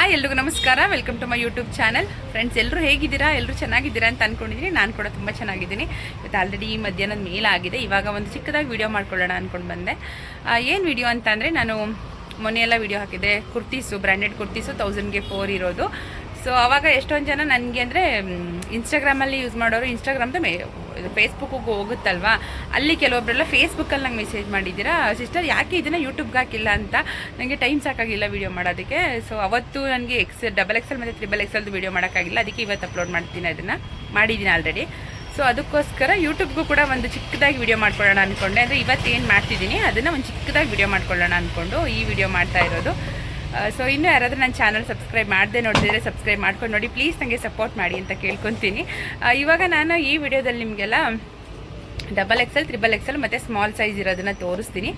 Hi, ಎಲ್ರಿಗೂ ನಮಸ್ಕಾರ. Welcome to my YouTube channel friends ಎಲ್ಲರೂ ಹೇಗಿದ್ದೀರಾ? ಎಲ್ಲರೂ ಚೆನ್ನಾಗಿದ್ದೀರಾ ಅಂತ ಅಂದ್ಕೊಂಡಿದ್ದೀನಿ ನಾನು ಕೂಡ ತುಂಬ ಚೆನ್ನಾಗಿದ್ದೀನಿ. ಇವತ್ತು ಆಲ್ರೆಡಿ ಈ ಮಧ್ಯಾಹ್ನದ ಮೇಲಾಗಿದೆ ಇವಾಗ ಒಂದು ಚಿಕ್ಕದಾಗಿ ವೀಡಿಯೋ ಮಾಡ್ಕೊಳ್ಳೋಣ ಅಂದ್ಕೊಂಡು ಬಂದೆ. ಏನು ವಿಡಿಯೋ ಅಂತ ಅಂದರೆ ನಾನು ಮೊನ್ನೆ ಎಲ್ಲ ವಿಡಿಯೋ ಹಾಕಿದ್ದೆ. ಕುರ್ತೀಸು ಬ್ರ್ಯಾಂಡೆಡ್ ಕುರ್ತೀಸು ತೌಸಂಡ್ಗೆ ಫೋರ್ ಇರೋದು. ಸೊ ಅವಾಗ ಎಷ್ಟೊಂದು ಜನ ನನಗೆ ಅಂದರೆ ಇನ್ಸ್ಟಾಗ್ರಾಮಲ್ಲಿ ಯೂಸ್ ಮಾಡೋರು ಇನ್ಸ್ಟಾಗ್ರಾಮ್ದು ಮೇ ಫೇಸ್ಬುಕ್ಕಿಗೆ ಹೋಗುತ್ತಲ್ವಾ? ಅಲ್ಲಿ ಕೆಲವೊಬ್ಬರೆಲ್ಲ ಫೇಸ್ಬುಕ್ಕಲ್ಲಿ ನಂಗೆ ಮೆಸೇಜ್ ಮಾಡಿದ್ದೀರಾ? ಸಿಸ್ಟರ್ ಯಾಕೆ ಇದನ್ನು ಯೂಟ್ಯೂಬ್ಗೆ ಹಾಕಿಲ್ಲ ಅಂತ? ನನಗೆ ಟೈಮ್ ಸಾಕಾಗಿಲ್ಲ ವೀಡಿಯೋ ಮಾಡೋದಕ್ಕೆ. ಸೊ ಅವತ್ತು ನನಗೆ ಎಕ್ಸ್ ಡಬಲ್ ಎಕ್ಸೆಲ್ ಮತ್ತು ತ್ರಿಬಲ್ ಎಕ್ಸಲ್ದು ವೀಡಿಯೋ ಮಾಡೋಕ್ಕಾಗಿಲ್ಲ. ಅದಕ್ಕೆ ಇವತ್ತು ಅಪ್ಲೋಡ್ ಮಾಡ್ತೀನಿ ಅದನ್ನು. ಮಾಡಿದ್ದೀನಿ ಆಲ್ರೆಡಿ ಸೊ ಅದಕ್ಕೋಸ್ಕರ ಯೂಟ್ಯೂಬ್ಗೂ ಕೂಡ ಒಂದು ಚಿಕ್ಕದಾಗಿ ವಿಡಿಯೋ ಮಾಡ್ಕೊಳ್ಳೋಣ ಅಂದ್ಕೊಂಡೆ ಅಂದರೆ ಏನು ಮಾಡ್ತಿದ್ದೀನಿ, ಅದನ್ನು ಒಂದು ಚಿಕ್ಕದಾಗಿ ವಿಡಿಯೋ ಮಾಡ್ಕೊಳ್ಳೋಣ ಅಂದ್ಕೊಂಡು ಈ ವಿಡಿಯೋ ಮಾಡ್ತಾ ಇರೋದು. ಸೊ ಇನ್ನೂ ಯಾರಾದರೂ ನನ್ನ ಚಾನಲ್ ಸಬ್ಸ್ಕ್ರೈಬ್ ಮಾಡದೆ ನೋಡಿದರೆ ಸಬ್ಸ್ಕ್ರೈಬ್ ಮಾಡ್ಕೊಂಡು ನೋಡಿ ಪ್ಲೀಸ್ ನನಗೆ ಸಪೋರ್ಟ್ ಮಾಡಿ ಅಂತ ಕೇಳ್ಕೊತೀನಿ. ಇವಾಗ ನಾನು ಈ ವಿಡಿಯೋದಲ್ಲಿ ನಿಮಗೆಲ್ಲ ಡಬಲ್ ಎಕ್ಸೆಲ್ ತ್ರಿಬಲ್ ಎಕ್ಸೆಲ್ ಮತ್ತು ಸ್ಮಾಲ್ ಸೈಜ್ ಇರೋದನ್ನು ತೋರಿಸ್ತೀನಿ.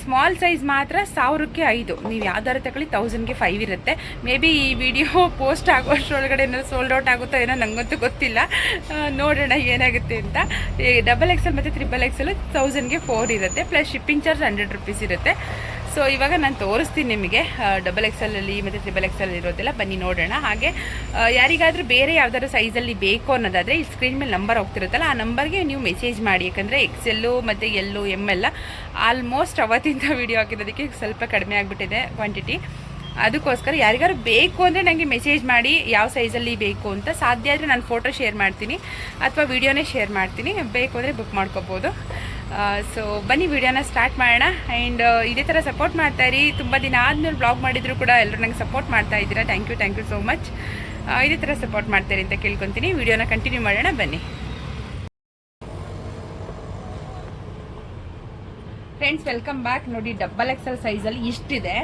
ಸ್ಮಾಲ್ ಸೈಜ್ ಮಾತ್ರ ಸಾವಿರಕ್ಕೆ ಐದು. ನೀವು ಯಾವ್ದಾರು ತಗೊಳ್ಳಿ ತೌಸಂಡ್ಗೆ ಫೈವ್ ಇರುತ್ತೆ. ಮೇ ಬಿ ಈ ವಿಡಿಯೋ ಪೋಸ್ಟ್ ಆಗೋಷ್ಟರೊಳಗಡೆ ಏನಾದ್ರು ಸೋಲ್ಡ್ ಔಟ್ ಆಗುತ್ತೋ ಏನೋ ನನಗಂತೂ ಗೊತ್ತಿಲ್ಲ. ನೋಡೋಣ ಏನಾಗುತ್ತೆ ಅಂತ. ಡಬಲ್ ಎಕ್ಸೆಲ್ ಮತ್ತು ತ್ರಿಬಲ್ ಎಕ್ಸೆಲ್ ತೌಸಂಡ್ಗೆ ಫೋರ್ ಇರುತ್ತೆ. Plus shipping charge hundred rupees ಇರುತ್ತೆ. ಸೊ ಇವಾಗ ನಾನು ತೋರಿಸ್ತೀನಿ ನಿಮಗೆ ಡಬಲ್ ಎಕ್ಸಲಲ್ಲಿ ಮತ್ತು ತ್ರಿಬಲ್ ಎಕ್ಸಲ್ ಇರೋದೆಲ್ಲ. ಬನ್ನಿ ನೋಡೋಣ. ಹಾಗೆ ಯಾರಿಗಾದರೂ ಯಾರಿಗಾದ್ರೂ ಬೇರೆ ಯಾವ್ದಾದ್ರು ಸೈಜಲ್ಲಿ ಬೇಕು ಅನ್ನೋದಾದರೆ ಈ ಸ್ಕ್ರೀನ್ ಮೇಲೆ ನಂಬರ್ ಹೋಗ್ತಿರುತ್ತಲ್ಲ, ಆ ನಂಬರ್ಗೆ ನೀವು ಮೆಸೇಜ್ ಮಾಡಿ. ಯಾಕಂದರೆ ಎಕ್ಸೆಲ್ಲು ಮತ್ತು ಎಲ್ಲು ಎಂ ಎಲ್ಲ ಆಲ್ಮೋಸ್ಟ್ ಅವತ್ತಿಂದ ವಿಡಿಯೋ ಹಾಕಿರೋದಕ್ಕೆ ಸ್ವಲ್ಪ ಕಡಿಮೆ ಆಗಿಬಿಟ್ಟಿದೆ ಕ್ವಾಂಟಿಟಿ ಅದಕ್ಕೋಸ್ಕರ ಯಾರಿಗಾರು ಬೇಕು ಅಂದರೆ ನನಗೆ ಮೆಸೇಜ್ ಮಾಡಿ, ಯಾವ ಸೈಜಲ್ಲಿ ಬೇಕು ಅಂತ. ಸಾಧ್ಯ ಆದರೆ ನಾನು ಫೋಟೋ ಶೇರ್ ಮಾಡ್ತೀನಿ, ಅಥವಾ ವೀಡಿಯೋನೇ ಶೇರ್ ಮಾಡ್ತೀನಿ. ಬೇಕು ಅಂದರೆ ಬುಕ್ ಮಾಡ್ಕೋಬೋದು. ಸೊ ಬನ್ನಿ ವಿಡಿಯೋನ ಸ್ಟಾರ್ಟ್ ಮಾಡೋಣ. ಆ್ಯಂಡ್ ಇದೇ ಥರ ಸಪೋರ್ಟ್ ಮಾಡ್ತಾ ಇರಿ. ತುಂಬ ದಿನ ಆದಮೇಲೆ ಬ್ಲಾಗ್ ಮಾಡಿದ್ರು ಕೂಡ ಎಲ್ಲರೂ ನಂಗೆ ಸಪೋರ್ಟ್ ಮಾಡ್ತಾ ಇದ್ದೀರಾ. Thank you thank you so much ಇದೇ ಥರ ಸಪೋರ್ಟ್ ಮಾಡ್ತಾರೆ ಅಂತ ಕೇಳ್ಕೊತೀನಿ. ವಿಡಿಯೋನ ಕಂಟಿನ್ಯೂ ಮಾಡೋಣ, ಬನ್ನಿ. ಫ್ರೆಂಡ್ಸ್ ವೆಲ್ಕಮ್ ಬ್ಯಾಕ್ ನೋಡಿ ಡಬಲ್ ಎಲ್ ಸೈಜಲ್ಲಿ ಇಷ್ಟಿದೆ.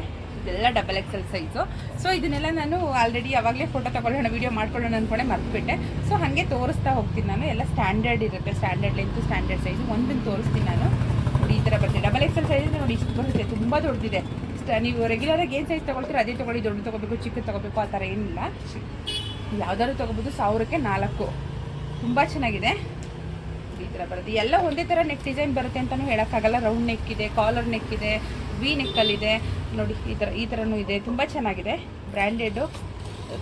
ಇದೆಲ್ಲ ಡಬಲ್ ಎಕ್ಸೆಲ್ ಸೈಜು ಸೊ ಇದನ್ನೆಲ್ಲ ನಾನು ಆಲ್ರೆಡಿ ಯಾವಾಗಲೇ ಫೋಟೋ ತಗೊಳ್ಳೋಣ ವೀಡಿಯೋ ಮಾಡ್ಕೊಳ್ಳೋಣ ಅಂದ್ಕೊಂಡೆ ಮರ್ತುಬಿಟ್ಟೆ. ಸೊ ಹಾಗೆ ತೋರಿಸ್ತಾ ಹೋಗ್ತೀನಿ ನಾನು. ಎಲ್ಲ ಸ್ಟ್ಯಾಂಡರ್ಡ್ ಇರುತ್ತೆ. ಸ್ಟ್ಯಾಂಡರ್ಡ್ ಲೆಂತ್ ಸ್ಟ್ಯಾಂಡರ್ಡ್ ಸೈಜು ಒಂದನ್ನು ತೋರಿಸ್ತೀನಿ ನಾನು. ನೋಡಿ, ಈ ಥರ ಬರ್ತೀನಿ ಡಬಲ್ ಎಕ್ಸೆಲ್ ಸೈಜ್ ನೋಡಿ, ಇಷ್ಟು ಬರುತ್ತೆ. ತುಂಬ ದೊಡ್ಡದಿದೆ. ನೀವು ರೆಗ್ಯುಲರಾಗಿ ಏನು ಸೈಜ್ ತೊಗೊಳ್ತೀರೋ ಅದೇ ತೊಗೊಳ್ಳಿ. ದೊಡ್ಡ ತೊಗೋಬೇಕು ಚಿಕ್ಕ ತೊಗೋಬೇಕು ಆ ಥರ ಏನಿಲ್ಲ. ಯಾವ್ದಾದ್ರು ತೊಗೋಬೋದು. ಸಾವಿರಕ್ಕೆ ನಾಲ್ಕು. ತುಂಬ ಚೆನ್ನಾಗಿದೆ. ಥರ ಬರುತ್ತೆ. ಎಲ್ಲ ಒಂದೇ ಥರ ನೆಕ್ ಡಿಸೈನ್ ಬರುತ್ತೆ ಅಂತಲೂ ಹೇಳೋಕ್ಕಾಗಲ್ಲ. ರೌಂಡ್ ನೆಕ್ ಇದೆ ಕಾಲರ್ ನೆಕ್ ಇದೆ ವಿ ನೆಕ್ಕಲ್ಲಿದೆ ನೋಡಿ, ಈ ಥರ, ಈ ಥರನೂ ಇದೆ. ತುಂಬ ಚೆನ್ನಾಗಿದೆ. Branded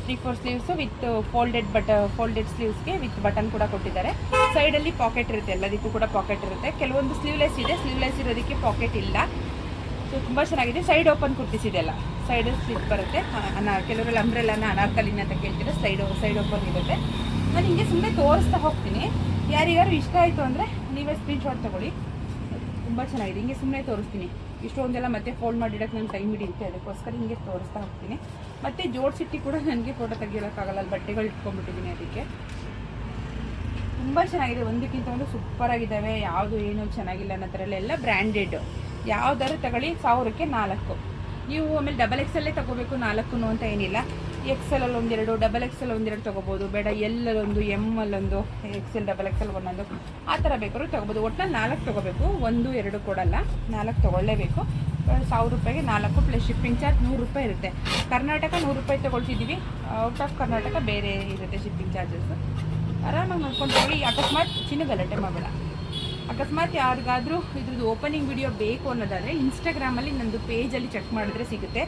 three four sleeves with folded but folded ಸ್ಲೀವ್ಸ್ಗೆ with button ಕೂಡ ಕೊಟ್ಟಿದ್ದಾರೆ. ಸೈಡಲ್ಲಿ ಪಾಕೆಟ್ ಇರುತ್ತೆ. ಎಲ್ಲದಕ್ಕೂ ಕೂಡ ಪಾಕೆಟ್ ಇರುತ್ತೆ. ಕೆಲವೊಂದು ಸ್ಲೀವ್ಲೆಸ್ ಇದೆ. ಸ್ಲೀವ್ಲೆಸ್ ಇರೋದಕ್ಕೆ ಪಾಕೆಟ್ ಇಲ್ಲ. ಸೊ ತುಂಬ ಚೆನ್ನಾಗಿದೆ. ಸೈಡ್ ಓಪನ್ ಕುರ್ತಿಸಿದೆಲ್ಲ ಸೈಡ್ ಸ್ಲಿಪ್ ಬರುತ್ತೆ. ಕೆಲವರೆಲ್ಲ ಅಂಬ್ರೆಲ್ಲನ ಅನಾರ್ಕಲಿನ ಅಂತ ಕೇಳ್ತೀರಾ ಸೈಡ್ ಸೈಡ್ ಓಪನ್ ಇರುತ್ತೆ. ನಾನು ಹಿಂಗೆ ಸುಮ್ಮನೆ ತೋರಿಸ್ತಾ ಹೋಗ್ತೀನಿ. ಯಾರಿಗಾರು ಇಷ್ಟ ಆಯಿತು ಅಂದರೆ ನೀವೇ ಸ್ಕ್ರೀನ್ಶಾಟ್ ತಗೊಳ್ಳಿ. ತುಂಬ ಚೆನ್ನಾಗಿದೆ. ಹಿಂಗೆ ಸುಮ್ಮನೆ ತೋರಿಸ್ತೀನಿ. ಇಷ್ಟೊಂದೆಲ್ಲ ಮತ್ತೆ ಫೋಲ್ಡ್ ಮಾಡಿಡಕ್ಕೆ ನಾನು ಟೈಮ್ ಹಿಡಿಯುತ್ತೆ. ಅದಕ್ಕೋಸ್ಕರ ಹಿಂಗೆ ತೋರಿಸ್ತಾ ಹೋಗ್ತೀನಿ. ಮತ್ತು ಜೋಡಿಸಿಟ್ಟು ಕೂಡ ನನಗೆ ಫೋಟೋ ತೆಗಿಯೋಕ್ಕಾಗಲ್ಲ ಅಲ್ಲಿ ಬಟ್ಟೆಗಳು ಇಟ್ಕೊಂಡ್ಬಿಟ್ಟಿದ್ದೀನಿ ಅದಕ್ಕೆ. ತುಂಬ ಚೆನ್ನಾಗಿದೆ. ಒಂದಕ್ಕಿಂತ ಒಂದು ಸೂಪರ್ ಆಗಿದ್ದಾವೆ. ಯಾವುದು ಏನು ಚೆನ್ನಾಗಿಲ್ಲ ಅನ್ನೋ ಥರ ಎಲ್ಲ ಬ್ರ್ಯಾಂಡೆಡ್ ಯಾವ್ದಾದ್ರು ತಗೊಳ್ಳಿ. ಸಾವಿರಕ್ಕೆ ನಾಲ್ಕು. ನೀವು ಆಮೇಲೆ ಡಬಲ್ ಎಕ್ಸಲ್ಲೇ ತಗೋಬೇಕು ನಾಲ್ಕು ಅಂತ ಏನಿಲ್ಲ. ಎಕ್ಸೆಲ್ ಅಲ್ಲಿ ಒಂದೆರಡು ಡಬಲ್ ಎಕ್ಸೆಲ್ ಒಂದೆರಡು ತಗೋಬೋದು. ಬೇಡ ಎಲ್ ಒಂದು ಎಂ ಅಲ್ಲೊಂದು ಎಕ್ಸೆಲ್ ಡಬಲ್ ಎಕ್ಸೆಲ್ ಒಂದೊಂದು. ಆ ಥರ ಬೇಕಾದ್ರೂ ತೊಗೋಬೋದು. ಒಟ್ಟಿನಲ್ಲಿ ನಾಲ್ಕು ತಗೋಬೇಕು. ಒಂದು, ಎರಡು ಕೊಡಲ್ಲ. ನಾಲ್ಕು ತೊಗೊಳ್ಳೇಬೇಕು. ಸಾವಿರ ರೂಪಾಯಿಗೆ ನಾಲ್ಕು ಪ್ಲಸ್ ಶಿಪ್ಪಿಂಗ್ ಚಾರ್ಜ್ ನೂರು ರೂಪಾಯಿ ಇರುತ್ತೆ. ಕರ್ನಾಟಕ ನೂರು ರೂಪಾಯಿ ತಗೊಳ್ತಿದ್ದೀವಿ. ಔಟ್ ಆಫ್ ಕರ್ನಾಟಕ ಬೇರೆ ಇರುತ್ತೆ ಶಿಪ್ಪಿಂಗ್ ಚಾರ್ಜಸ್ ಆರಾಮಾಗಿ ನೋಡ್ಕೊಂಡು ಹೋಗಿ. ಅಕಸ್ಮಾತ್ ಚಿನ್ನ ಗಲಾಟೆ ಮಾಡಬೇಡ. ಅಕಸ್ಮಾತ್ ಯಾರಿಗಾದರೂ ಇದ್ರದ್ದು ಓಪನಿಂಗ್ ವಿಡಿಯೋ ಬೇಕು ಅನ್ನೋದಾದರೆ ಇನ್ಸ್ಟಾಗ್ರಾಮಲ್ಲಿ ನಂದು ಪೇಜಲ್ಲಿ ಚೆಕ್ ಮಾಡಿದ್ರೆ ಸಿಗುತ್ತೆ.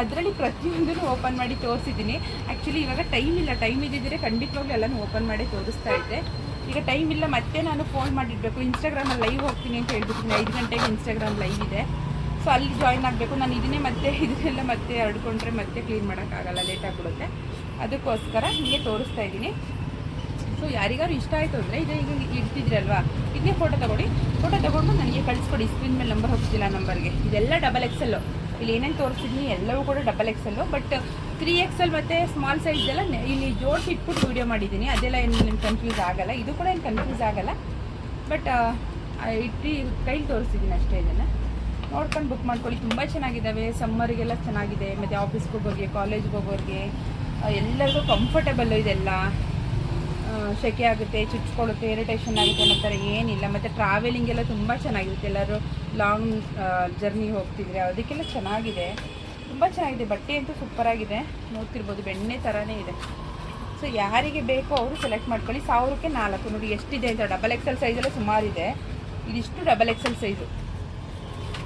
ಅದರಲ್ಲಿ ಪ್ರತಿಯೊಂದನ್ನು ಓಪನ್ ಮಾಡಿ ತೋರಿಸಿದ್ದೀನಿ. ಆ್ಯಕ್ಚುಲಿ ಇವಾಗ ಟೈಮ್ ಇಲ್ಲ. ಟೈಮ್ ಇದ್ದಿದ್ದರೆ ಖಂಡಿತವಾಗ್ಲೂ ಎಲ್ಲನೂ ಓಪನ್ ಮಾಡಿ ತೋರಿಸ್ತಾ ಇದ್ದೆ. ಈಗ ಟೈಮ್ ಇಲ್ಲ, ಮತ್ತೆ ನಾನು ಫೋನ್ ಮಾಡಿಡಬೇಕು. ಇನ್ಸ್ಟಾಗ್ರಾಮಲ್ಲಿ ಲೈವ್ ಹೋಗ್ತೀನಿ ಅಂತ ಹೇಳ್ಬಿಟ್ಟು ಐದು ಗಂಟೆಗೆ ಇನ್ಸ್ಟಾಗ್ರಾಮ್ ಲೈವ್ ಇದೆ. ಸೊ ಅಲ್ಲಿ ಜಾಯ್ನ್ ಆಗಬೇಕು. ನಾನು ಇದನ್ನೇ ಮತ್ತೆ, ಇದನ್ನೆಲ್ಲ ಮತ್ತೆ ಹರಡ್ಕೊಂಡ್ರೆ ಮತ್ತೆ ಕ್ಲೀನ್ ಮಾಡೋಕ್ಕಾಗಲ್ಲ. ಲೇಟ್ ಆಗಿಬಿಡುತ್ತೆ. ಅದಕ್ಕೋಸ್ಕರ ಹೀಗೆ ತೋರಿಸ್ತಾ ಇದ್ದೀನಿ. ಸೊ ಯಾರಿಗಾರು ಇಷ್ಟ ಆಯಿತು ಅಂದರೆ ಇದು ಈಗ ಇಡ್ತಿದ್ರಲ್ವಾ? ಇದನ್ನೇ ಫೋಟೋ ತೊಗೊಳ್ಳಿ. ಫೋಟೋ ತಗೊಂಡು ನನಗೆ ಕಳಿಸ್ಕೊಡಿ. ಸ್ಕ್ರೀನ್ ಮೇಲೆ ನಂಬರ್ ಹೋಗ್ತಿಲ್ಲ ನಂಬರ್ಗೆ. ಇದೆಲ್ಲ ಡಬಲ್ ಎಕ್ಸೆಲ್ಲು ಇಲ್ಲಿ ಏನೇನು ತೋರಿಸಿದ್ನಿ ಎಲ್ಲವೂ ಕೂಡ double XL but three XL ಮತ್ತು ಸ್ಮಾಲ್ ಸೈಜ್ ಎಲ್ಲ ಇಲ್ಲಿ ಜೋಡಿಸಿ ಇಟ್ಬಿಟ್ಟು ವೀಡಿಯೋ ಮಾಡಿದ್ದೀನಿ. ಅದೆಲ್ಲ ಏನು ನಿಮ್ಗೆ ಕನ್ಫ್ಯೂಸ್ ಆಗಲ್ಲ. ಇದು ಕೂಡ ಏನು ಕನ್ಫ್ಯೂಸ್ ಆಗಲ್ಲ. ಬಟ್ ಇಟ್ಟು ಕೈಲಿ ತೋರಿಸಿದ್ದೀನಿ ಅಷ್ಟೇ ಇದನ್ನು. ನೋಡ್ಕೊಂಡು ಬುಕ್ ಮಾಡ್ಕೊಳ್ಳಿ. ತುಂಬ ಚೆನ್ನಾಗಿದ್ದಾವೆ. ಸಮ್ಮರಿಗೆಲ್ಲ ಚೆನ್ನಾಗಿದೆ. ಮತ್ತು ಆಫೀಸ್ಗೆ ಹೋಗೋರಿಗೆ ಕಾಲೇಜ್ಗೆ ಹೋಗೋರಿಗೆ ಎಲ್ಲರಿಗೂ ಕಂಫರ್ಟಬಲ್ಲು ಇದೆಲ್ಲ. ಸೆಕೆ ಆಗುತ್ತೆ, ಚುಚ್ಕೊಳ್ಳುತ್ತೆ ಇರಿಟೇಷನ್ ಆಗುತ್ತೆ ಅನ್ನೋ ಥರ ಏನಿಲ್ಲ. ಮತ್ತು ಟ್ರಾವೆಲಿಂಗ್ ಎಲ್ಲ ತುಂಬ ಚೆನ್ನಾಗಿರುತ್ತೆ. ಎಲ್ಲರೂ ಲಾಂಗ್ ಜರ್ನಿ ಹೋಗ್ತಿದ್ರೆ ಅದಕ್ಕೆಲ್ಲ ಚೆನ್ನಾಗಿದೆ. ತುಂಬ ಚೆನ್ನಾಗಿದೆ. ಬಟ್ಟೆ ಅಂತೂ ಸೂಪರಾಗಿದೆ ನೋಡ್ತಿರ್ಬೋದು, ಬೆಣ್ಣೆ ಥರನೇ ಇದೆ. ಸೊ ಯಾರಿಗೆ ಬೇಕೋ ಅವರು ಸೆಲೆಕ್ಟ್ ಮಾಡ್ಕೊಳ್ಳಿ. ಸಾವಿರಕ್ಕೆ ನಾಲ್ಕು. ನೋಡಿ, ಎಷ್ಟಿದೆ ಅಂತ ಡಬಲ್ ಎಕ್ಸೆಲ್ ಸೈಜೆಲ್ಲ ಸುಮಾರಿದೆ ಇದಿಷ್ಟು ಡಬಲ್ ಎಕ್ಸೆಲ್ ಸೈಜು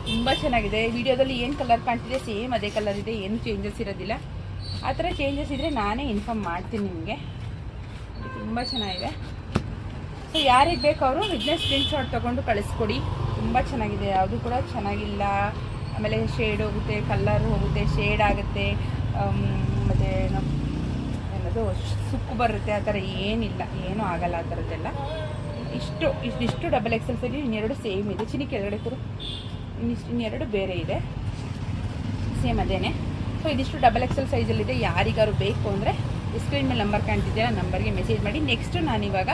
ತುಂಬ ಚೆನ್ನಾಗಿದೆ. ವಿಡಿಯೋದಲ್ಲಿ ಏನು ಕಲರ್ ಕಾಣ್ತಿದೆ ಸೇಮ್ ಅದೇ ಕಲರ್ ಇದೆ. ಏನು ಚೇಂಜಸ್ ಇರೋದಿಲ್ಲ. ಆ ಥರ ಚೇಂಜಸ್ ಇದ್ದರೆ ನಾನೇ ಇನ್ಫಾರ್ಮ್ ಮಾಡ್ತೀನಿ ನಿಮಗೆ. ತುಂಬ ಚೆನ್ನಾಗಿದೆ. ಸೊ, ಯಾರಿಗೆ ಬೇಕು ಅವರು ಬಿಸ್ನೆಸ್ ಸ್ಕ್ರೀನ್ಶಾಟ್ ತೊಗೊಂಡು ಕಳಿಸ್ಕೊಡಿ. ತುಂಬ ಚೆನ್ನಾಗಿದೆ. ಯಾವುದು ಕೂಡ ಚೆನ್ನಾಗಿಲ್ಲ. ಆಮೇಲೆ ಶೇಡ್ ಹೋಗುತ್ತೆ, ಕಲ್ಲರ್ ಹೋಗುತ್ತೆ, ಶೇಡ್ ಆಗುತ್ತೆ. ಮತ್ತು ಏನದು, ಸುಕ್ಕು ಬರುತ್ತೆ, ಆ ಥರ ಏನಿಲ್ಲ. ಏನೂ ಆಗಲ್ಲ ಆ ಥರದ್ದೆಲ್ಲ. ಇಷ್ಟು ಇಷ್ಟಿಷ್ಟು ಡಬಲ್ ಎಕ್ಸೆಲ್ ಸೈಜ್ ಇನ್ನೆರಡು ಸೇಮ್ ಇದೆ. ಚಿನಿ ಕೆಳಗಡೆ ಕೂಡ. ಇನ್ನಿಷ್ಟು, ಇನ್ನೆರಡು ಬೇರೆ ಇದೆ. ಸೇಮ್ ಅದೇನೆ. ಸೊ, ಇದಿಷ್ಟು ಡಬಲ್ ಎಕ್ಸೆಲ್ ಸೈಜಲ್ಲಿದೆ ಯಾರಿಗಾರು ಬೇಕು ಅಂದರೆ ಸ್ಕ್ರೀನ್ ಮೇಲೆ ನಂಬರ್ ಕಾಣ್ತಿದ್ದೀರಾ ನಂಬರ್ಗೆ ಮೆಸೇಜ್ ಮಾಡಿ. ನೆಕ್ಸ್ಟು ನಾನಿವಾಗ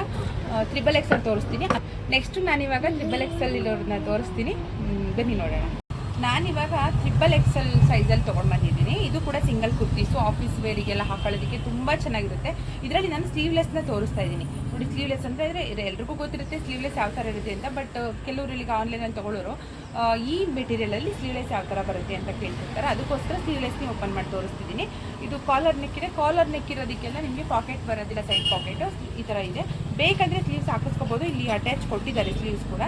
ತ್ರಿಬಲ್ ಎಕ್ಸಲ್ ತೋರಿಸ್ತೀನಿ. ನೆಕ್ಸ್ಟು ನಾನಿವಾಗ ತ್ರಿಬಲ್ ಎಕ್ಸೆಲ್ ಇರೋರನ್ನ ತೋರಿಸ್ತೀನಿ. ಬನ್ನಿ ನೋಡೋಣ. ನಾನಿವಾಗ ತ್ರಿಬಲ್ ಎಕ್ಸೆಲ್ ಸೈಜಲ್ಲಿ ತೊಗೊಂಡು ಬಂದಿದ್ದೀನಿ. ಇದು ಕೂಡ ಸಿಂಗಲ್ ಕುರ್ತೀಸು ಆಫೀಸ್ ವೇರಿಗೆಲ್ಲ ಹಾಕೊಳ್ಳೋದಕ್ಕೆ ತುಂಬ ಚೆನ್ನಾಗಿರುತ್ತೆ. ಇದರಲ್ಲಿ ನಾನು ಸ್ಲೀವ್ಲೆಸ್ನ ತೋರಿಸ್ತಾ ಇದ್ದೀನಿ. ನೋಡಿ ಸ್ಲೀವ್ಲೆಸ್ ಅಂತ ಇದ್ರೆ ಎಲ್ರಿಗೂ ಗೊತ್ತಿರುತ್ತೆ ಸ್ಲೀವ್ಲೆಸ್ ಯಾವ ಥರ ಇರುತ್ತೆ ಅಂತ ಬಟ್ ಕೆಲವರು ಈಗ ಆನ್ಲೈನಲ್ಲಿ ತೊಗೊಳ್ಳೋರು ಈ ಮೆಟೀರಿಯಲಲ್ಲಿ ಸ್ಲೀವ್ಲೆಸ್ ಯಾವ ಥರ ಬರುತ್ತೆ ಅಂತ ಕೇಳ್ತಿರ್ತಾರೆ. ಅದಕ್ಕೋಸ್ಕರ ಸ್ಲೀವ್ಲೆಸ್ನೇ ಓಪನ್ ಮಾಡಿ ತೋರಿಸ್ತಿದ್ದೀನಿ. ಇದು ಕಾಲರ್ ನೆಕ್ಕಿದೆ. ಕಾಲರ್ ನೆಕ್ಕಿರೋದಕ್ಕೆಲ್ಲ ನಿಮಗೆ ಪಾಕೆಟ್ ಬರೋದಿಲ್ಲ ಸೈಡ್ ಪಾಕೆಟು ಈ ಥರ ಇದೆ. ಬೇಕಂದರೆ ಸ್ಲೀವ್ಸ್ ಹಾಕಿಸ್ಕೋಬೋದು. ಇಲ್ಲಿ ಅಟ್ಯಾಚ್ ಕೊಟ್ಟಿದ್ದಾರೆ ಸ್ಲೀವ್ಸ್ ಕೂಡ.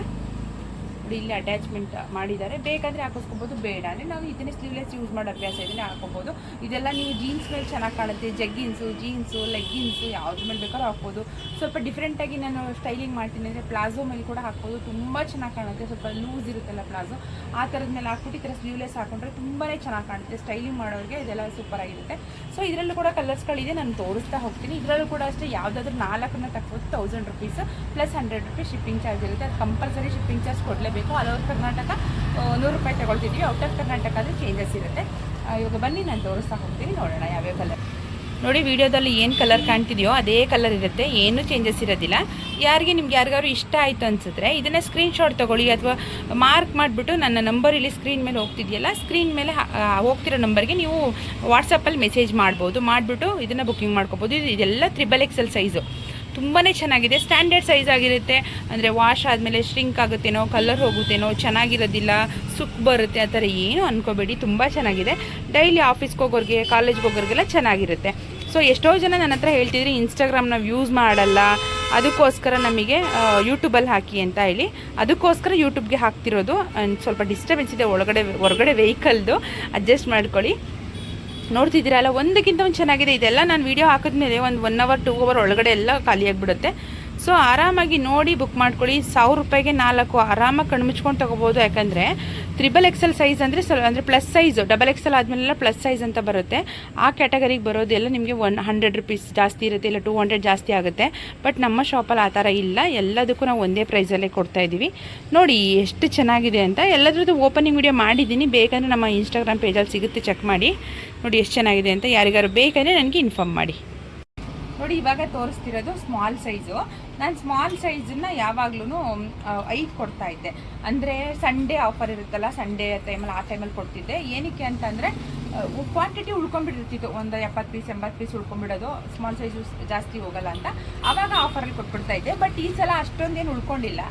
ಇಲ್ಲಿ ಅಟ್ಯಾಚ್ಮೆಂಟ್ ಮಾಡಿದ್ದಾರೆ. ಬೇಕಾದರೆ ಹಾಕಿಸ್ಕೊಬೋದು, ಬೇಡ. ಅಂದರೆ ನಾವು ಇದನ್ನೇ ಸ್ಲೀವ್ಲೆಸ್ ಯೂಸ್ ಮಾಡೋ ಅಭ್ಯಾಸ ಇದನ್ನೇ ಹಾಕೋಬೋದು ಇದೆಲ್ಲ ನೀವು ಜೀನ್ಸ್ ಮೇಲೆ ಚೆನ್ನಾಗಿ ಕಾಣುತ್ತೆ. ಜಗ್ಗಿನ್ಸು ಜೀನ್ಸು ಲೆಗ್ಗಿನ್ಸು ಯಾವ್ದ್ರ ಮೇಲೆ ಬೇಕಾದ್ರೂ ಹಾಕ್ಬೋದು. ಸ್ವಲ್ಪ ಡಿಫ್ರೆಂಟಾಗಿ ನಾನು ಸ್ಟೈಲಿಂಗ್ ಮಾಡ್ತೀನಿ ಅಂದರೆ ಪ್ಲಾಜೋ ಮೇಲೆ ಕೂಡ ಹಾಕ್ಬೋದು. ತುಂಬ ಚೆನ್ನಾಗಿ ಕಾಣುತ್ತೆ. ಸ್ವಲ್ಪ ಲೂಸ್ ಇರುತ್ತಲ್ಲ ಪ್ಲಾಜೋ. ಆ ಥರದ ಮೇಲೆ ಹಾಕ್ಬಿಟ್ಟು ಈ ಥರ ಸ್ಲೀವ್ಲೆಸ್ ಹಾಕೊಂಡ್ರೆ ತುಂಬಾ ಚೆನ್ನಾಗಿ ಕಾಣುತ್ತೆ. ಸ್ಟೈಲಿಂಗ್ ಮಾಡೋರಿಗೆ ಇದೆಲ್ಲ ಸೂಪರ್ ಆಗಿರುತ್ತೆ. ಸೊ ಇದರಲ್ಲೂ ಕೂಡ ಕಲರ್ಸ್ಗಳಿದೆ ನಾನು ತೋರಿಸ್ತಾ ಹೋಗ್ತೀನಿ. ಇದರಲ್ಲೂ ಕೂಡ ಅಷ್ಟೇ ಯಾವುದಾದ್ರೂ ನಾಲ್ಕನ್ನ ತಗೋದು thousand rupees plus hundred rupees shipping charge ಇರುತ್ತೆ. ಅದು ಕಂಪಲ್ಸರಿ ಶಿಪ್ಪಿಂಗ್ ಚಾರ್ಜ್ ಕೊಡಲೇಬೇಕು. ಆಲ್ ಓವರ್ ಕರ್ನಾಟಕ ನೂರು ರೂಪಾಯಿ ತಗೊಳ್ತಿದ್ದೀವಿ ಔಟ್ ಆಫ್ ಕರ್ನಾಟಕ ಆದರೆ ಚೇಂಜಸ್ ಇರುತ್ತೆ ಇವಾಗ ಬನ್ನಿ, ನಾನು ತೋರಿಸ್ತಾ ಹೋಗ್ತೀನಿ. ನೋಡೋಣ ಯಾವ್ಯಾವ ಕಲರ್ ನೋಡಿ, ವಿಡಿಯೋದಲ್ಲಿ ಏನು ಕಲರ್ ಕಾಣ್ತಿದೆಯೋ ಅದೇ ಕಲರ್ ಇರುತ್ತೆ. ಏನು ಚೇಂಜಸ್ ಇರೋದಿಲ್ಲ. ಯಾರಿಗೆ ನಿಮ್ಗೆ ಯಾರಿಗಾದ್ರು ಇಷ್ಟ ಆಯಿತು ಅನ್ಸಿದ್ರೆ ಇದನ್ನೇ ಸ್ಕ್ರೀನ್ಶಾಟ್ ತೊಗೊಳ್ಳಿ. ಅಥವಾ ಮಾರ್ಕ್ ಮಾಡಿಬಿಟ್ಟು ನನ್ನ ನಂಬರ್ ಇಲ್ಲಿ ಸ್ಕ್ರೀನ್ ಮೇಲೆ ಹೋಗ್ತಿದೆಯಲ್ಲ ಸ್ಕ್ರೀನ್ ಮೇಲೆ ಹೋಗ್ತಿರೋ ನಂಬರ್ಗೆ ನೀವು ವಾಟ್ಸಪ್ಪಲ್ಲಿ ಮೆಸೇಜ್ ಮಾಡ್ಬೋದು. ಮಾಡಿಬಿಟ್ಟು ಇದನ್ನು ಬುಕ್ಕಿಂಗ್ ಮಾಡ್ಕೋಬೋದು. ಇದು ಇದೆಲ್ಲ ತ್ರಿಬಲ್ ಎಕ್ಸೆಲ್ ಸೈಜು ತುಂಬಾ ಚೆನ್ನಾಗಿದೆ. ಸ್ಟ್ಯಾಂಡರ್ಡ್ ಸೈಜ್ ಆಗಿರುತ್ತೆ. ಅಂದರೆ ವಾಶ್ ಆದಮೇಲೆ ಶ್ರಿಂಕ್ ಆಗುತ್ತೇನೋ ಕಲರ್ ಹೋಗುತ್ತೇನೋ, ಚೆನ್ನಾಗಿರೋದಿಲ್ಲ ಸುಕ್ ಬರುತ್ತೆ, ಆ ಥರ ಏನು ಅನ್ಕೋಬೇಡಿ. ತುಂಬ ಚೆನ್ನಾಗಿದೆ. ಡೈಲಿ ಆಫೀಸ್ಗೆ ಹೋಗೋರಿಗೆ ಕಾಲೇಜ್ಗೆ ಹೋಗೋರಿಗೆಲ್ಲ ಚೆನ್ನಾಗಿರುತ್ತೆ. ಸೊ ಎಷ್ಟೋ ಜನ ನನ್ನ ಹತ್ರ ಹೇಳ್ತಿದ್ರಿ ಇನ್ಸ್ಟಾಗ್ರಾಮ್ನ ಯೂಸ್ ಮಾಡಲ್ಲ. ಅದಕ್ಕೋಸ್ಕರ ನಮಗೆ ಯೂಟ್ಯೂಬಲ್ಲಿ ಹಾಕಿ ಅಂತ ಹೇಳಿ. ಅದಕ್ಕೋಸ್ಕರ ಯೂಟ್ಯೂಬ್ಗೆ ಹಾಕ್ತಿರೋದು. ಸ್ವಲ್ಪ ಡಿಸ್ಟರ್ಬೆನ್ಸ್ ಇದೆ, ಒಳಗಡೆ, ಹೊರಗಡೆ ವೆಹಿಕಲ್ದು ಅಡ್ಜಸ್ಟ್ ಮಾಡ್ಕೊಳ್ಳಿ. ನೋಡ್ತಿದ್ದೀರಲ್ಲ? ಒಂದಕ್ಕಿಂತ ಒಂದು ಚೆನ್ನಾಗಿದೆ. ಇದೆಲ್ಲ ನಾನು ವೀಡಿಯೋ ಹಾಕಿದ್ಮೇಲೆ ಒಂದು ಒನ್ ಅವರ್ ಟೂ ಅವರ್ ಒಳಗಡೆ ಎಲ್ಲ ಖಾಲಿಯಾಗಿಬಿಡುತ್ತೆ ಸೊ ಆರಾಮಾಗಿ ನೋಡಿ ಬುಕ್ ಮಾಡ್ಕೊಳ್ಳಿ. ಸಾವಿರ ರೂಪಾಯಿಗೆ ನಾಲ್ಕು. ಆರಾಮಾಗಿ ಕಣ್ಮುಚ್ಕೊಂಡು ತೊಗೋಬೋದು. ಯಾಕಂದರೆ ತ್ರಿಬಲ್ ಎಕ್ಸೆಲ್ ಸೈಜ್ ಅಂದರೆ ಸ್ವಲ್ಪ, ಅಂದರೆ ಪ್ಲಸ್ ಸೈಜು ಡಬಲ್ ಎಕ್ಸೆಲ್ ಆದಮೇಲೆಲ್ಲ ಪ್ಲಸ್ ಸೈಜ್ ಅಂತ ಬರುತ್ತೆ. ಆ ಕ್ಯಾಟಗರಿಗೆ ಬರೋದೆಲ್ಲ ನಿಮಗೆ ಒನ್ ಹಂಡ್ರೆಡ್ ರುಪೀಸ್ ಜಾಸ್ತಿ ಇರುತ್ತೆ, ಇಲ್ಲ ಟೂ ಹಂಡ್ರೆಡ್ ಜಾಸ್ತಿ ಆಗುತ್ತೆ. ಬಟ್ ನಮ್ಮ ಶಾಪಲ್ಲಿ ಆ ಥರ ಇಲ್ಲ. ಎಲ್ಲದಕ್ಕೂ ನಾವು ಒಂದೇ ಪ್ರೈಸಲ್ಲೇ ಕೊಡ್ತಾ ಇದ್ದೀವಿ. ನೋಡಿ ಎಷ್ಟು ಚೆನ್ನಾಗಿದೆ ಅಂತ. ಎಲ್ಲದ್ರದ್ದು ಓಪನಿಂಗ್ ವಿಡಿಯೋ ಮಾಡಿದ್ದೀನಿ. ಬೇಕಂದರೆ ನಮ್ಮ ಇನ್ಸ್ಟಾಗ್ರಾಮ್ ಪೇಜಲ್ಲಿ ಸಿಗುತ್ತೆ. ಚೆಕ್ ಮಾಡಿ. ನೋಡಿ ಎಷ್ಟು ಚೆನ್ನಾಗಿದೆ ಅಂತ. ಯಾರಿಗಾರು ಬೇಕಂದರೆ ನನಗೆ ಇನ್ಫಾರ್ಮ್ ಮಾಡಿ. ನೋಡಿ ಇವಾಗ ತೋರಿಸ್ತಿರೋದು ಸ್ಮಾಲ್ ಸೈಜು ನಾನು ಸ್ಮಾಲ್ ಸೈಜನ್ನ ಯಾವಾಗ್ಲೂ ಐದು ಕೊಡ್ತಾ ಇದ್ದೆ. ಅಂದರೆ ಸಂಡೇ ಆಫರ್ ಇರುತ್ತಲ್ಲ ಸಂಡೇ ಟೈಮಲ್ಲಿ ಆ ಟೈಮಲ್ಲಿ ಕೊಡ್ತಿದ್ದೆ. ಏನಕ್ಕೆ ಅಂತಂದರೆ ಕ್ವಾಂಟಿಟಿ ಉಳ್ಕೊಂಡ್ಬಿಟ್ಟಿರ್ತಿತ್ತು. ಒಂದು ಎಪ್ಪತ್ತು ಪೀಸ್ ಎಂಬತ್ತು ಪೀಸ್ ಉಳ್ಕೊಂಡ್ಬಿಡೋದು. ಸ್ಮಾಲ್ ಸೈಜು ಜಾಸ್ತಿ ಹೋಗಲ್ಲ ಅಂತ. ಆವಾಗ ಆಫರಲ್ಲಿ ಕೊಟ್ಬಿಡ್ತಾ ಇದ್ದೆ. ಬಟ್ ಈ ಸಲ ಅಷ್ಟೊಂದೇನು ಉಳ್ಕೊಂಡಿಲ್ಲ.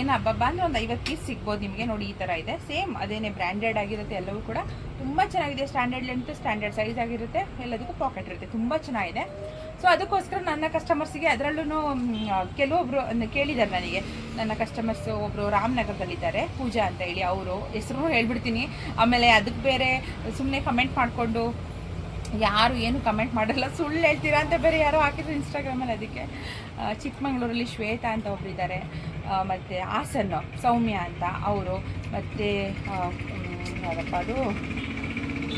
ಏನು ಹಬ್ಬಬ್ಬ ಅಂದರೆ ಒಂದು ಐವತ್ತು ಪೀಸ್ ಸಿಗ್ಬೋದು ನಿಮಗೆ ನೋಡಿ ಈ ಥರ ಇದೆ. ಸೇಮ್ ಅದೇನೇ ಬ್ರ್ಯಾಂಡೆಡ್ ಆಗಿರುತ್ತೆ ಎಲ್ಲವೂ ಕೂಡ. ತುಂಬ ಚೆನ್ನಾಗಿದೆ. ಸ್ಟ್ಯಾಂಡರ್ಡ್ ಲೆಂತ್ ಸ್ಟ್ಯಾಂಡರ್ಡ್ ಸೈಜ್ ಆಗಿರುತ್ತೆ. ಎಲ್ಲದಕ್ಕೂ ಪಾಕೆಟ್ ಇರುತ್ತೆ. ತುಂಬ ಚೆನ್ನಾಗಿದೆ. ಸೊ ಅದಕ್ಕೋಸ್ಕರ ನನ್ನ ಕಸ್ಟಮರ್ಸಿಗೆ ಅದರಲ್ಲೂ ಕೆಲವೊಬ್ರು ಅಂದ್ರೆ ಕೇಳಿದ್ದಾರೆ ನನಗೆ. ನನ್ನ ಕಸ್ಟಮರ್ಸ್ ಒಬ್ಬರು ರಾಮನಗರದಲ್ಲಿದ್ದಾರೆ, ಪೂಜಾ ಅಂತ ಹೇಳಿ ಅವರು. ಹೆಸರು ಹೇಳ್ಬಿಡ್ತೀನಿ. ಆಮೇಲೆ ಅದಕ್ಕೆ ಬೇರೆ ಸುಮ್ಮನೆ ಕಮೆಂಟ್ ಮಾಡಿಕೊಂಡು, ಯಾರು ಏನು ಕಮೆಂಟ್ ಮಾಡಲ್ಲ, ಸುಳ್ಳು ಹೇಳ್ತೀರಾ ಅಂತ ಬೇರೆ ಯಾರೋ ಹಾಕಿದ್ರು ಇನ್ಸ್ಟಾಗ್ರಾಮಲ್ಲಿ ಅದಕ್ಕೆ. ಚಿಕ್ಕಮಂಗ್ಳೂರಲ್ಲಿ ಶ್ವೇತಾ ಅಂತ ಒಬ್ಬರಿದ್ದಾರೆ ಮತ್ತು ಹಾಸನ್ನು ಸೌಮ್ಯ ಅಂತ ಅವರು. ಮತ್ತು ಯಾರಪ್ಪ ಅದು?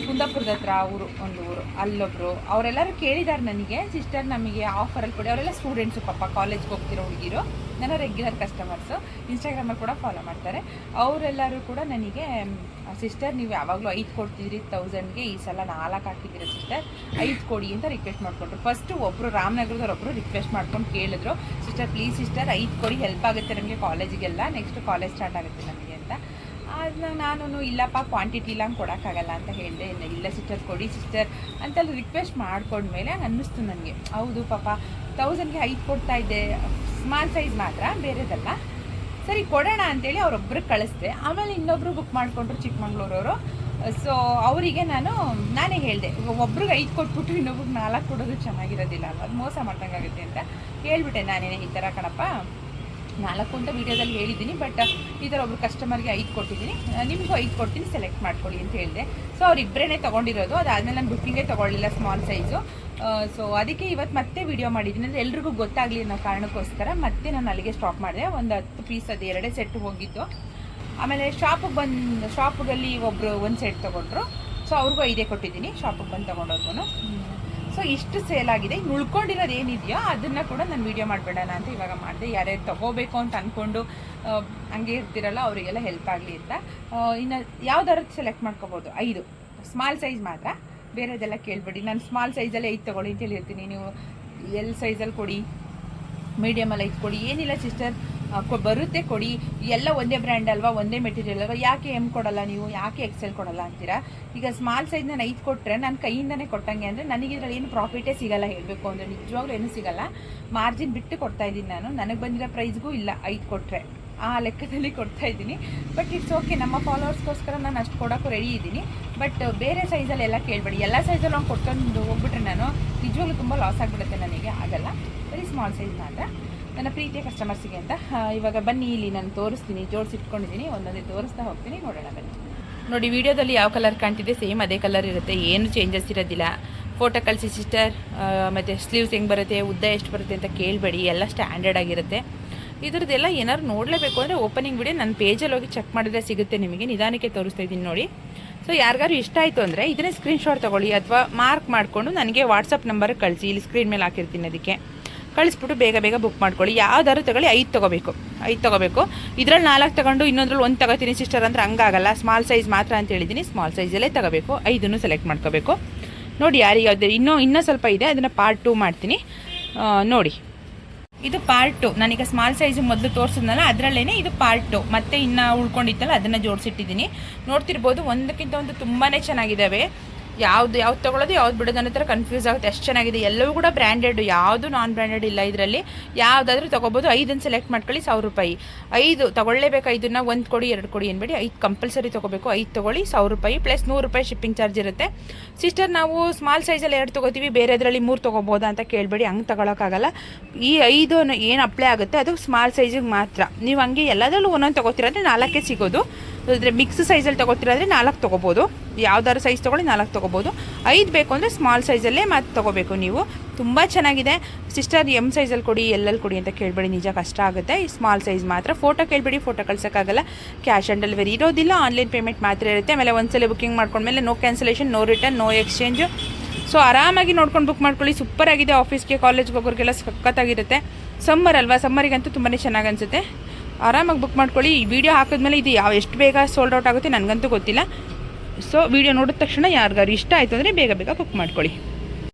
ಕುಂದಾಪುರದ ಹತ್ರ ಊರು, ಒಂದು ಊರು. ಅಲ್ಲೊಬ್ರು, ಅವರೆಲ್ಲರೂ ಕೇಳಿದ್ದಾರೆ ನನಗೆ ಸಿಸ್ಟರ್ ನಮಗೆ ಆಫರಲ್ಲಿ ಕೊಡಿ. ಅವರೆಲ್ಲ ಸ್ಟೂಡೆಂಟ್ಸು ಪಾಪ ಕಾಲೇಜ್ಗೆ ಹೋಗ್ತಿರೋ ಹುಡುಗಿರು, ನನ್ನ ರೆಗ್ಯುಲರ್ ಕಸ್ಟಮರ್ಸು ಇನ್ಸ್ಟಾಗ್ರಾಮಲ್ಲಿ ಕೂಡ ಫಾಲೋ ಮಾಡ್ತಾರೆ. ಅವರೆಲ್ಲರೂ ಕೂಡ ನನಗೆ ಸಿಸ್ಟರ್ ನೀವು ಯಾವಾಗಲೂ ಐದು ಕೊಡ್ತಿದ್ರಿ ತೌಸಂಡ್ಗೆ ಈ ಸಲ ನಾಲ್ಕು ಹಾಕಿದ್ದೀರ ಸಿಸ್ಟರ್ ಐದು ಕೊಡಿ ಅಂತ ರಿಕ್ವೆಸ್ಟ್ ಮಾಡ್ಕೊಂಡ್ರು. ಫಸ್ಟು ಒಬ್ಬರು ರಾಮನಗರದವ್ರೊಬ್ಬರು ರಿಕ್ವೆಸ್ಟ್ ಮಾಡ್ಕೊಂಡು ಕೇಳಿದ್ರು. ಸಿಸ್ಟರ್ ಪ್ಲೀಸ್ ಸಿಸ್ಟರ್ ಐದು ಕೊಡಿ ಹೆಲ್ಪ್ ಆಗುತ್ತೆ ನಮಗೆ ಕಾಲೇಜಿಗೆಲ್ಲ ನೆಕ್ಸ್ಟ್ ಕಾಲೇಜ್ ಸ್ಟಾರ್ಟ್ ಆಗುತ್ತೆ ನಮಗೆ ಅಂತ. ಅದನ್ನ ನಾನು ಇಲ್ಲಪ್ಪ ಕ್ವಾಂಟಿಟಿ ಇಲ್ಲ ಕೊಡೋಕ್ಕಾಗಲ್ಲ ಅಂತ ಹೇಳಿದೆ ಇಲ್ಲ ಸಿಸ್ಟರ್ ಕೊಡಿ ಸಿಸ್ಟರ್ ಅಂತೆಲ್ಲ ರಿಕ್ವೆಸ್ಟ್ ಮಾಡ್ಕೊಂಡ್ಮೇಲೆ ಅನ್ನಿಸ್ತು ನನಗೆ. ಹೌದು ಪಾಪ ತೌಸಂಡ್ಗೆ ಐದು ಕೊಡ್ತಾ ಇದ್ದೆ. ಸ್ಮಾಲ್ ಸೈಜ್ ಮಾತ್ರ, ಬೇರೆದಲ್ಲ. ಸರಿ, ಕೊಡೋಣ ಅಂತೇಳಿ ಅವರೊಬ್ಬರು ಕಳಿಸ್ದೆ. ಆಮೇಲೆ ಇನ್ನೊಬ್ಬರು ಬುಕ್ ಮಾಡಿಕೊಂಡ್ರು ಚಿಕ್ಕಮಂಗ್ಳೂರವರು. ಸೊ ಅವರಿಗೆ ನಾನು, ನಾನೇ ಹೇಳಿದೆ, ಒಬ್ರಿಗೆ ಐದು ಕೊಟ್ಬಿಟ್ಟು ಇನ್ನೊಬ್ರಿಗೆ ನಾಲ್ಕು ಕೊಡೋದು ಚೆನ್ನಾಗಿರೋದಿಲ್ಲ ಅಲ್ವಾ? ಅದು ಮೋಸ ಮಾಡ್ದಂಗಾಗುತ್ತೆ ಅಂತ ಹೇಳ್ಬಿಟ್ಟೆ ನಾನೇನೇ ಈ ಥರ ಕಣಪ್ಪ. ನಾಲ್ಕು ಅಂತ ವೀಡಿಯೋದಲ್ಲಿ ಹೇಳಿದ್ದೀನಿ ಬಟ್ ಈ ಥರ ಒಬ್ರು ಕಸ್ಟಮರ್ಗೆ ಐದು ಕೊಟ್ಟಿದ್ದೀನಿ. ನಿಮಗೂ ಐದು ಕೊಡ್ತೀನಿ ಸೆಲೆಕ್ಟ್ ಮಾಡ್ಕೊಳ್ಳಿ ಅಂತ ಹೇಳಿದೆ. ಸೊ ಅವ್ರಿಬ್ಬರೇ ತೊಗೊಂಡಿರೋದು, ಅದಾದಮೇಲೆ ನಾನು ಬುಕ್ಕಿಂಗೇ ತೊಗೊಳ್ಳಿಲ್ಲ ಸ್ಮಾಲ್ ಸೈಜು ಸೊ ಅದಕ್ಕೆ ಇವತ್ತು ಮತ್ತೆ ವಿಡಿಯೋ ಮಾಡಿದ್ದೀನಿ. ಅಂದರೆ ಎಲ್ರಿಗೂ ಗೊತ್ತಾಗಲಿ ಅನ್ನೋ ಕಾರಣಕ್ಕೋಸ್ಕರ ಮತ್ತೆ ನಾನು ಅಲ್ಲಿಗೆ ಸ್ಟಾಪ್ ಮಾಡಿದೆ. ಒಂದು ಹತ್ತು ಪೀಸ್ ಅದು ಎರಡೇ ಸೆಟ್ ಹೋಗಿತ್ತು. ಆಮೇಲೆ ಶಾಪಿಗೆ ಬಂದು ಶಾಪ್ಗಲ್ಲಿ ಒಬ್ಬರು ಒಂದು ಸೆಟ್ ತೊಗೊಂಡ್ರು. ಸೊ ಅವ್ರಿಗೂ ಐದೇ ಕೊಟ್ಟಿದ್ದೀನಿ ಶಾಪಿಗೆ ಬಂದು ತೊಗೊಂಡೋರ್ಗು ಸೊ ಇಷ್ಟು ಸೇಲ್ ಆಗಿದೆ. ಉಳ್ಕೊಂಡಿರೋದು ಏನಿದೆಯೋ ಅದನ್ನು ಕೂಡ ನಾನು ವೀಡಿಯೋ ಮಾಡಬೇಡಣ ಅಂತ ಇವಾಗ ಮಾಡಿದೆ. ಯಾರ್ಯಾರು ತಗೋಬೇಕು ಅಂತ ಅಂದ್ಕೊಂಡು ಹಂಗೆ ಇರ್ತಿರಲ್ಲ, ಅವರಿಗೆಲ್ಲ ಹೆಲ್ಪ್ ಆಗಲಿ ಅಂತ. ಇನ್ನು ಯಾವ್ದಾದ್ರು ಸೆಲೆಕ್ಟ್ ಮಾಡ್ಕೋಬೋದು? ಐದು. ಸ್ಮಾಲ್ ಸೈಜ್ ಮಾತ್ರ. ಬೇರೆದೆಲ್ಲ ಕೇಳಬೇಡಿ. ನಾನು ಸ್ಮಾಲ್ ಸೈಜಲ್ಲೇ ಐದು ತೊಗೊಳ್ಳಿ ಅಂತ ಹೇಳಿರ್ತೀನಿ. ನೀವು ಎಲ್ ಸೈಜಲ್ಲಿ ಕೊಡಿ ಮೀಡಿಯಮಲ್ಲಿ ಐದು ಕೊಡಿ. ಏನಿಲ್ಲ ಸಿಸ್ಟರ್ ಬರುತ್ತೆ, ಕೊಡಿ. ಎಲ್ಲ ಒಂದೇ ಬ್ರ್ಯಾಂಡ್ ಅಲ್ವಾ, ಒಂದೇ ಮೆಟೀರಿಯಲ್ ಅಲ್ವಾ? ಯಾಕೆ ಎಂ ಕೊಡಲ್ಲ ನೀವು? ಯಾಕೆ ಎಕ್ಸೆಲ್ ಕೊಡಲ್ಲ ಅಂತೀರಾ? ಈಗ ಸ್ಮಾಲ್ ಸೈಜ್ ನಾನು ಐದು ಕೊಟ್ಟರೆ ನಾನು ಕೈಯಿಂದನೇ ಕೊಟ್ಟಂಗೆ ಅಂದರೆ ನನಗೆ ಇದ್ರಲ್ಲಿ ಏನು ಪ್ರಾಫಿಟೇ ಸಿಗಲ್ಲ ಹೇಳಬೇಕು ಅಂದರೆ ನಿಜವಾಗ್ಲೂ ಏನೂ ಸಿಗಲ್ಲ. ಮಾರ್ಜಿನ್ ಬಿಟ್ಟು ಕೊಡ್ತಾ ಇದ್ದೀನಿ ನಾನು. ನನಗೆ ಬಂದಿರೋ ಪ್ರೈಸ್ಗೂ ಇಲ್ಲ, ಐದು ಕೊಟ್ಟರೆ ಆ ಲೆಕ್ಕದಲ್ಲಿ ಕೊಡ್ತಾ ಇದ್ದೀನಿ. ಬಟ್ ಇಟ್ಸ್ ಓಕೆ ನಮ್ಮ ಫಾಲೋವರ್ಸ್ಗೋಸ್ಕರ ನಾನು ಅಷ್ಟು ಕೊಡೋಕ್ಕೂ ರೆಡಿ ಇದ್ದೀನಿ. ಬಟ್ ಬೇರೆ ಸೈಜಲ್ಲಿ ಎಲ್ಲ ಕೇಳಬೇಡಿ. ಎಲ್ಲ ಸೈಜಲ್ಲಿ ಅವ್ನು ಕೊಟ್ಕೊಂಡು ಹೋಗ್ಬಿಟ್ರೆ ನಾನು ನಿಜವಾಗ್ಲೂ ತುಂಬ ಲಾಸ್ ಆಗಿಬಿಡುತ್ತೆ ನನಗೆ, ಆಗಲ್ಲ. ವೆರಿ ಸ್ಮಾಲ್ ಸೈಜ್ ಮಾತ್ರ. ನನ್ನ ಪ್ರೀತಿಯ ಕಸ್ಟಮರ್ಸಿಗೆ ಅಂತ. ಇವಾಗ ಬನ್ನಿ, ಇಲ್ಲಿ ನಾನು ತೋರಿಸ್ತೀನಿ. ಜೋಡಿಸಿಟ್ಕೊಂಡಿದ್ದೀನಿ ಒಂದೊಂದೇ ತೋರಿಸ್ತಾ ಹೋಗ್ತೀನಿ. ನೋಡೋಣ ಬನ್ನಿ. ನೋಡಿ, ವಿಡಿಯೋದಲ್ಲಿ ಯಾವ ಕಲರ್ ಕಾಣ್ತಿದೆ? ಸೇಮ್ ಅದೇ ಕಲರ್ ಇರುತ್ತೆ. ಏನು ಚೇಂಜಸ್ ಇರೋದಿಲ್ಲ. ಫೋಟೋ ಕಳಿಸಿ ಸಿಸ್ಟರ್ ಮತ್ತು ಸ್ಲೀವ್ಸ್ ಹೆಂಗೆ ಬರುತ್ತೆ? ಉದ್ದ ಎಷ್ಟು ಬರುತ್ತೆ ಅಂತ ಕೇಳಬೇಡಿ. ಎಲ್ಲ ಸ್ಟ್ಯಾಂಡರ್ಡ್ ಆಗಿರುತ್ತೆ. ಇದ್ರದ್ದೆಲ್ಲ ಏನಾದ್ರು ನೋಡಲೇಬೇಕು ಅಂದರೆ ಓಪನಿಂಗ್ ವಿಡಿಯೋ ನನ್ನ ಪೇಜಲ್ಲಿ ಹೋಗಿ ಚೆಕ್ ಮಾಡಿದ್ರೆ ಸಿಗುತ್ತೆ ನಿಮಗೆ, ನಿಧಾನಕ್ಕೆ ತೋರಿಸ್ತಾ ಇದ್ದೀನಿ ನೋಡಿ. ಸೊ ಯಾರಿಗಾರು ಇಷ್ಟ ಆಯಿತು ಅಂದರೆ ಇದನ್ನೇ ಸ್ಕ್ರೀನ್ಶಾಟ್ ತೊಗೊಳ್ಳಿ ಅಥವಾ ಮಾರ್ಕ್ ಮಾಡಿಕೊಂಡು ನನಗೆ ವಾಟ್ಸಪ್ ನಂಬರ್ ಕಳಿಸಿ, ಇಲ್ಲಿ ಸ್ಕ್ರೀನ್ ಮೇಲೆ ಹಾಕಿರ್ತೀನಿ ಅದಕ್ಕೆ. ಕಳಿಸ್ಬಿಟ್ಟು ಬೇಗ ಬೇಗ ಬುಕ್ ಮಾಡ್ಕೊಳ್ಳಿ. ಯಾವ್ದಾದ್ರು ತಗೊಳ್ಳಿ, ಐದು ತೊಗೋಬೇಕು ಐದು ತೊಗೋಬೇಕು. ಇದ್ರಲ್ಲಿ ನಾಲ್ಕು ತಗೊಂಡು ಇನ್ನೊಂದ್ರಲ್ಲಿ ಒಂದು ತಗೋತೀನಿ ಸಿಸ್ಟರ್ ಅಂದ್ರೆ ಹಂಗಾಗಲ್ಲ. ಸ್ಮಾಲ್ ಸೈಜ್ ಮಾತ್ರ ಅಂತ ಹೇಳಿದ್ದೀನಿ. ಸ್ಮಾಲ್ ಸೈಜಲ್ಲೇ ತಗೋಬೇಕು. ಐದನ್ನು ಸೆಲೆಕ್ಟ್ ಮಾಡ್ಕೋಬೇಕು. ನೋಡಿ ಯಾರಿಗೆ ಯಾವುದೇ ಇನ್ನೂ ಇನ್ನೂ ಸ್ವಲ್ಪ ಇದೆ, ಅದನ್ನು ಪಾರ್ಟ್ ಟೂ ಮಾಡ್ತೀನಿ. ನೋಡಿ. ಇದು ಪಾರ್ಟ್ ಟು ನಾನೀಗ ಸ್ಮಾಲ್ ಸೈಜ್ ಮೊದಲು ತೋರಿಸಿದ್ನಲ್ಲ ಅದರಲ್ಲೇ ಇದು ಪಾರ್ಟ್ ಟು ಮತ್ತೆ ಇನ್ನು ಉಳ್ಕೊಂಡಿತ್ತಲ್ಲ, ಅದನ್ನು ಜೋಡಿಸಿಟ್ಟಿದ್ದೀನಿ. ನೋಡ್ತಿರ್ಬೋದು, ಒಂದಕ್ಕಿಂತ ಒಂದು ತುಂಬಾ ಚೆನ್ನಾಗಿದ್ದಾವೆ ಯಾವ್ದು ಯಾವ್ದು ತಗೊಳೋದು ಯಾವ್ದು ಬಿಡೋದು ಅನ್ನೋ ಥರ ಕನ್ಫ್ಯೂಸ್ ಆಗುತ್ತೆ. ಅಷ್ಟು ಚೆನ್ನಾಗಿದೆ. ಎಲ್ಲವೂ ಕೂಡ ಬ್ರ್ಯಾಂಡೆಡ್ ಯಾವುದು ನಾನ್ ಬ್ರ್ಯಾಂಡೆಡ್ ಇಲ್ಲ ಇದರಲ್ಲಿ. ಯಾವುದಾದ್ರೂ ತೊಗೋಬೋದು. ಐದನ್ನು ಸೆಲೆಕ್ಟ್ ಮಾಡ್ಕೊಳ್ಳಿ, ಸಾವಿರ ರೂಪಾಯಿ. ಐದು ತೊಗೊಳ್ಳೇಬೇಕು, ಐದನ್ನ ಒಂದು ಕೊಡಿ, ಎರಡು ಕೊಡಿ ಅನ್ಬೇಡಿ. ಐದು ಕಂಪಲ್ಸರಿ ತೊಗೋಬೇಕು. ಐದು ತೊಗೊಳ್ಳಿ, ಸಾವಿರ ರೂಪಾಯಿ ಪ್ಲಸ್ ನೂರು ರೂಪಾಯಿ ಶಿಪ್ಪಿಂಗ್ ಚಾರ್ಜ್ ಇರುತ್ತೆ. ಸಿಸ್ಟರ್ ನಾವು ಸ್ಮಾಲ್ ಸೈಜಲ್ಲಿ ಎರಡು ತೊಗೋತೀವಿ. ಬೇರೆದ್ರಲ್ಲಿ ಮೂರು ತೊಗೋಬೋದಾ ಅಂತ ಕೇಳಬೇಡಿ. ಹಂಗೆ ತೊಗೊಳಕ್ಕಾಗಲ್ಲ. ಈ ಐದು ಏನು ಅಪ್ಲೈ ಆಗುತ್ತೆ, ಅದು ಸ್ಮಾಲ್ ಸೈಜಿಗೆ ಮಾತ್ರ. ನೀವು ಹಂಗೆ ಎಲ್ಲದರಲ್ಲೂ ಒಂದೊಂದು ತೊಗೋತೀರಂದ್ರೆ ನಾಲ್ಕೇ ಸಿಗೋದು. ಅಂದರೆ ಮಿಕ್ಸ್ ಸೈಜಲ್ಲಿ ತೊಗೋತಿರೋದ್ರೆ ನಾಲ್ಕು ತೊಗೋಬೋದು. ಯಾವ್ದಾದ್ರು ಸೈಜ್ ತೊಗೊಳ್ಳಿ ನಾಲ್ಕು ತೊಗೋಬೋದು. ಐದು ಬೇಕು ಅಂದರೆ ಸ್ಮಾಲ್ ಸೈಜಲ್ಲೇ ಮತ್ತೆ ತೊಗೋಬೇಕು ನೀವು. ತುಂಬ ಚೆನ್ನಾಗಿದೆ. ಸಿಸ್ಟರ್ ಎಂ ಸೈಜಲ್ಲಿ ಕೊಡಿ ಎಲ್ಲಲ್ಲಿ ಕೊಡಿ ಅಂತ ಕೇಳಬೇಡಿ, ನಿಜ ಕಷ್ಟ ಆಗುತ್ತೆ. ಈ ಸ್ಮಾಲ್ ಸೈಜ್ ಮಾತ್ರ. ಫೋಟೋ ಕೇಳಬೇಡಿ ಫೋಟೋ ಕಳ್ಸೋಕ್ಕಾಗಲ್ಲ. ಕ್ಯಾಶ್ ಆನ್ ಡೆಲಿವರಿ ಇರೋದಿಲ್ಲ ಆನ್ಲೈನ್ ಪೇಮೆಂಟ್ ಮಾತ್ರ ಇರುತ್ತೆ. ಆಮೇಲೆ ಒಂದ್ಸಲ ಬುಕ್ಕಿಂಗ್ ಮಾಡ್ಕೊಂಡ್ಮೇಲೆ no cancellation no return no exchange so ಆರಾಮಾಗಿ ನೋಡ್ಕೊಂಡು ಬುಕ್ ಮಾಡ್ಕೊಳ್ಳಿ. ಸೂಪರ್ ಆಗಿದೆ. ಆಫೀಸ್ಗೆ ಕಾಲೇಜ್ಗೆ ಹೋಗೋರಿಗೆಲ್ಲ ಸಖತ್ತಾಗಿರುತ್ತೆ. ಸಮ್ಮರ್ ಅಲ್ವಾ? ಸಮ್ಮರಿಗಂತೂ ತುಂಬಾ ಚೆನ್ನಾಗಿ ಅನಿಸುತ್ತೆ. ಆರಾಮಾಗಿ ಬುಕ್ ಮಾಡ್ಕೊಳ್ಳಿ. ಈ ವಿಡಿಯೋ ಹಾಕಿದ್ಮೇಲೆ ಇದು ಯಾವ ಎಷ್ಟು ಬೇಗ ಸೋಲ್ಡ್ ಔಟ್ ಆಗುತ್ತೆ ನನಗಂತೂ ಗೊತ್ತಿಲ್ಲ. ಸೊ ವಿಡಿಯೋ ನೋಡಿದ ತಕ್ಷಣ ಯಾರಿಗಾರು ಇಷ್ಟ ಆಯಿತು ಅಂದರೆ ಬೇಗ ಬೇಗ ಬುಕ್ ಮಾಡ್ಕೊಳ್ಳಿ.